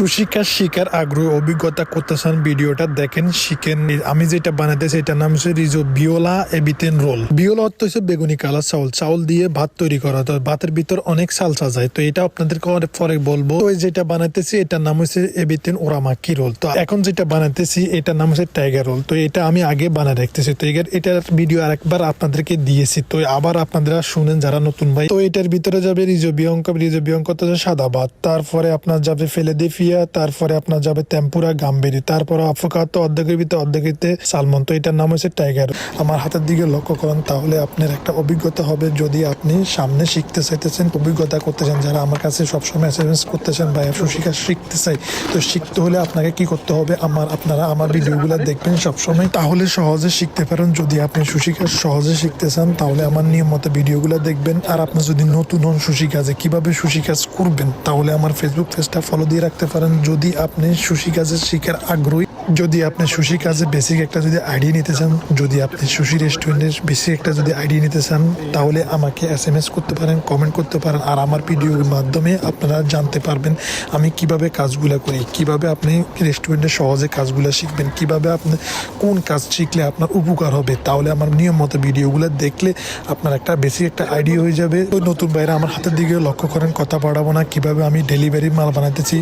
সুশিকার শিকার আগ্রহ অভিজ্ঞতা করতেছেন ভিডিওটা দেখেন শিখেন আমি যেটা বানাইতেছি এটার নাম হচ্ছে রিজো বিওলা এবিতেন রোল। বিওলা অর্থ হচ্ছে বেগুনি কালার চাউল। চাউল দিয়ে ভাত তৈরি করা। তো ভাতের ভিতর অনেক সালসা যায়। তো এটা আপনাদেরকে পরে বলব। তো যেটা বানাইতেছি, এটার নাম হচ্ছে এবিতেন ওরামাকি রোল। তো এখন যেটা বানাইতেছি, এটার নাম হচ্ছে টাইগার রোল। তো এটা আমি আগে বানায় রাখতেছি। তো এটার এটার ভিডিও আরেকবার আপনাদেরকে দিয়েছি। তো আবার আপনারা শুনেন যারা নতুন ভাই। তো এটার ভিতরে যাবে রিজো বিয়ঙ্কা। রিজো বিয়ঙ্কা তো সাদা ভাত। তারপরে আপনার যাবে ফেলেদেফিয়া তারপরে আপনার যাবে টেম্পুরা গাম্বেরি তারপরে আফোকাতো অর্ধেকের ভিতরে অর্ধেকেতে সালমন। তো এটার নাম হচ্ছে টাইগার। আমার হাতের দিকে লক্ষ্য করেন, তাহলে আপনার একটা অভিজ্ঞতা হবে যদি আপনি সামনে শিখতে চাইতেছেন, অভিজ্ঞতা করতে চান যারা আমার কাছে সবসময় এসএমএস করতেছেন বা সুশিকার শিখতে চাই তো শিখতে হলে আপনাকে কি করতে হবে? আমার, আপনারা আমার ভিডিওগুলো দেখবেন সবসময়। তাহলে সহজে শিখতে পারেন, যদি আপনি সুশিকার সহজে শিখতে চান, তাহলে আমার নিয়মিত ভিডিওগুলো দেখবেন। আর আপনি যদি নতুন হন সুশি কাজে কীভাবে সুশি কাজ করবেন, তাহলে আমার ফেসবুক পেজটা ফলো দিয়ে রাখতে পারেন। যদি আপনি সুশি কাজের শিখার আগ্রহী, যদি আপনি সুশি কাজে বেসিক একটা যদি আইডিয়া নিতে চান, যদি আপনি সুশি রেস্টুরেন্টের বেসিক একটা যদি আইডিয়া নিতে চান, তাহলে আমাকে এস এম এস করতে পারেন কমেন্ট করতে পারেন, আর আমার ভিডিওর মাধ্যমে আপনারা জানতে পারবেন আমি কীভাবে কাজগুলো করি, কীভাবে আপনি রেস্টুরেন্টে সহজে কাজগুলো শিখবেন, কীভাবে আপনি কোন কাজ শিখলে আপনার উপকার হবে, তাহলে আমার নিয়ম মতো ভিডিওগুলো দেখলে আপনার একটা বেসিক একটা আইডিয়া হয়ে যাবে। নতুন বাইরে আমার হাতের দিকে লক্ষ্য করেন, কথা বাড়াবো না, কীভাবে আমি ডেলিভারি মাল বানাইতেছি